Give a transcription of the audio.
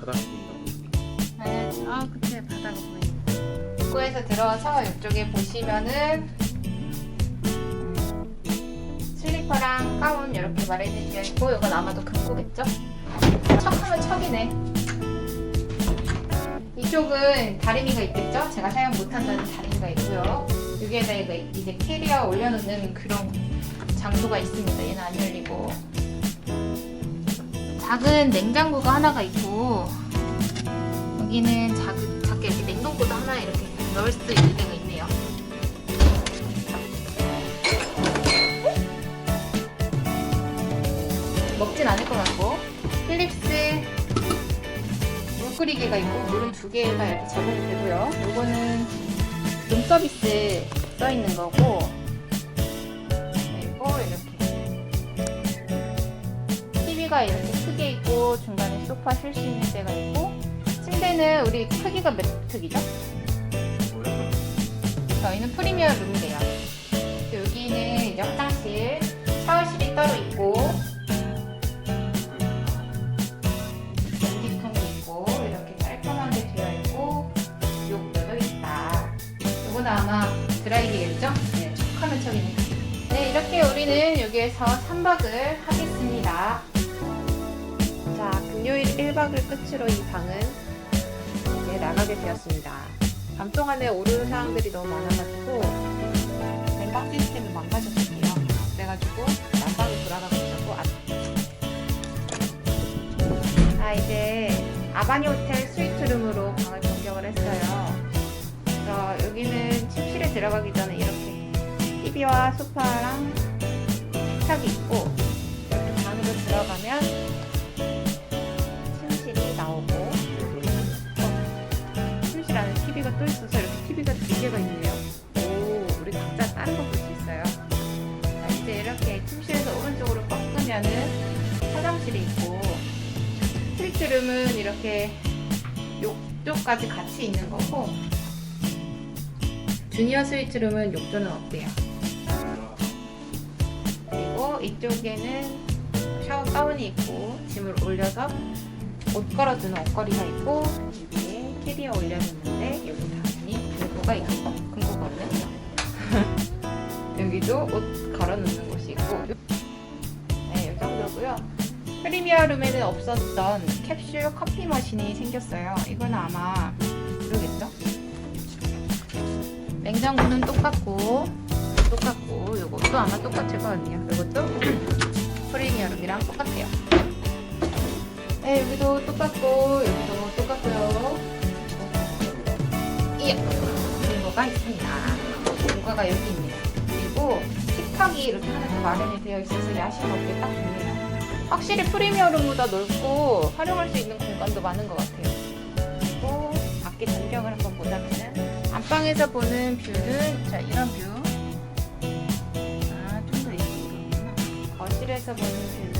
바닥 보인다. 네, 아 그때 바다가 보이네. 입구에서 들어와서 이쪽에 보시면은 슬리퍼랑 가운 이렇게 마련이 되어 있고 이건 아마도 금고겠죠? 척하면 척이네. 이쪽은 다리미가 있겠죠? 제가 사용 못한다는 다리미가 있고요. 여기에다가 이제 캐리어 올려놓는 그런 장소가 있습니다. 얘는 안 열리고. 작은 냉장고가 하나가 있고 여기는 작, 작게 이렇게 냉동고도 하나 이렇게 넣을 수 있는 데가 있네요. 먹진 않을 것 같고 필립스 물 끓이기가 있고 물은 두 개가 이렇게 제공이 되고요. 요거는 룸 서비스 써 있는 거고 그리고 이렇게 TV가 이렇게 크게 있고 중간에 소파 쉴 수 있는 데가 있고 침대는 우리 크기가 몇 특이죠? 저희는 프리미엄 룸이래요. 여기는 이제 화장실, 샤워실이 따로 있고 전기통이 있고 이렇게 깔끔하게 되어 있고 욕조도 있다. 이거는 아마 드라이기겠죠? 네, 척하면 척이네. 네, 이렇게 우리는 여기에서 3박을 하겠습니다. 자, 금요일 1박을 끝으로 이 방은 이제 나가게 되었습니다. 밤 동안에 오르는 사항들이 너무 많아가지고 냉방 시스템이 망가졌을게요. 그래가지고 난방이 돌아가고 있다고 아, 아, 이제 아바니 호텔 스위트룸으로 방을 변경을 했어요. 그래서 여기는 침실에 들어가기 전에 이렇게 TV와 소파랑 식탁이 있고 이렇게 방으로 들어가면 꺾으면은 화장실이 있고 스위트룸은 이렇게 욕조까지 같이 있는 거고 주니어 스위트룸은 욕조는 없대요. 그리고 이쪽에는 샤워 가운이 있고 짐을 올려서 옷 걸어두는 옷걸이가 있고 여기에 캐리어 올려놓는데 여기 당연히 금고가 있고 어, 금고가 없네 여기도 옷 걸어놓는 곳이 있고 네, 이 정도고요 프리미어 룸에는 없었던 캡슐 커피 머신이 생겼어요 이거는 아마 모르겠죠? 냉장고는 똑같고 똑같고 이것도 아마 똑같을 것 같네요 이것도 프리미어 룸이랑 똑같아요 네, 여기도 똑같고 여기도 똑같고요. 이야, 증거가 있습니다. 증거가 여기 있네요. 그리고 식탁이 이렇게 하나 더 마련이 되어 있어서 야심 없게 딱 좋네요. 확실히 프리미어룸보다 넓고 활용할 수 있는 공간도 많은 것 같아요. 그리고 밖에 전경을 한번 보자면은 안방에서 보는 뷰는 자 이런 뷰. 아, 좀더 이쪽으로구나. 거실에서 보는 뷰는